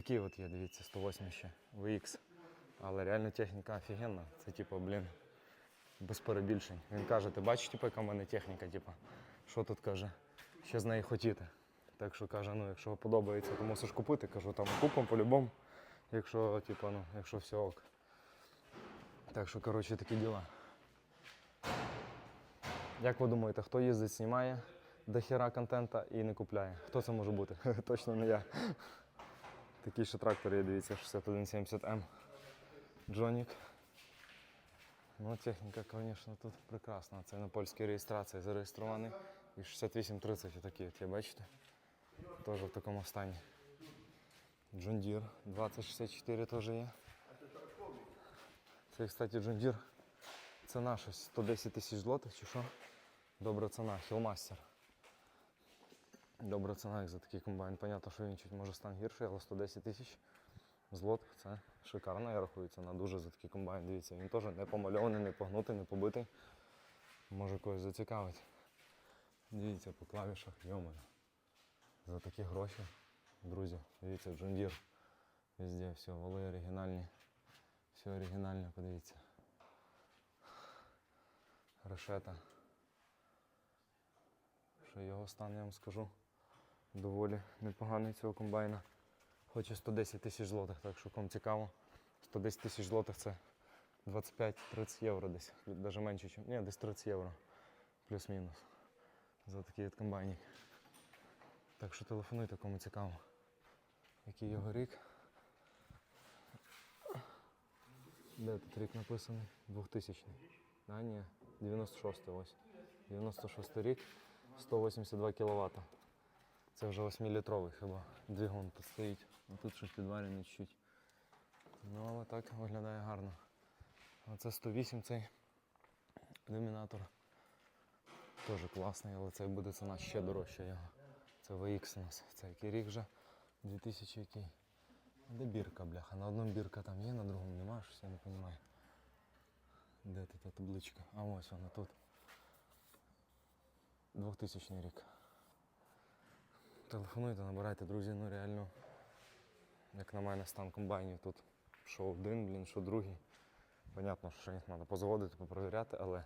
Такий от є, дивіться, 108 ще VX. Але реально техніка офігенна. Це типу, блін, без перебільшень. Він каже, ти бачиш, типу, яка в мене техніка, типу, що тут каже, що з неї хотіти. Так що каже, ну якщо подобається, то мусиш купити. Кажу, там купимо по-любому, якщо, типу, ну, якщо все ок. Так що, коротше, такі діла. Як ви думаєте, хто їздить, знімає до хіра контента і не купляє? Хто це може бути? Точно не я. Такий ще трактор є, дивіться, 6170М. Джонік. Ну, техніка, звісно, тут прекрасна. Це на польській реєстрації зареєстрований. І 6830 отакі, от бачите? Теж в такому стані. Deere 2064 теж є. Це, кстати, Deere. Ціна щось 110 тисяч злотих чи що? Добра ціна, Хілмастер. Добра ціна як за такий комбайн. Понятно, що він чуть може стан гірший, але 110 тисяч злотих це шикарно, я рахую. Ціна дуже за такий комбайн. Дивіться, він теж не помальований, не погнутий, не побитий. Може когось зацікавить. Дивіться по клавішах, йомаю. За такі гроші. Друзі, дивіться, Deere. Везде все, вали оригінальні. Все оригінальне, подивіться. Решета. Що його стан, я вам скажу, доволі непоганий цього комбайна. Хоче 110 тисяч злотих, так що кому цікаво. 110 тисяч злотих це 25-30 євро десь. Навіть менше, ніж. Ні, десь 30 євро. Плюс-мінус. За такий от комбайник. Так що телефонуйте, кому цікаво. Який його рік. Де тут рік написаний? 2000. А, ні, 96 ось. 96 рік, 182 кВт. Це вже 8-літровий хіба. Двигун тут стоїть. А тут щось підварене чуть-чуть. Ну, але так виглядає гарно. Оце 108 цей домінатор. Теж класний, але цей буде ціна ще дорожча його. Це VX у нас. Це який рік вже? 2000 який. Де бірка, бляха? На одному бірка там є, на другому немає, щось я не розумію. Де тут та табличка? А ось вона тут. 2000 рік. Телефонуйте, набирайте, друзі, ну реально, як на мене, стан комбайнів тут. Що один, блін, що другий. Понятно, що їх треба позводити, попровіряти, але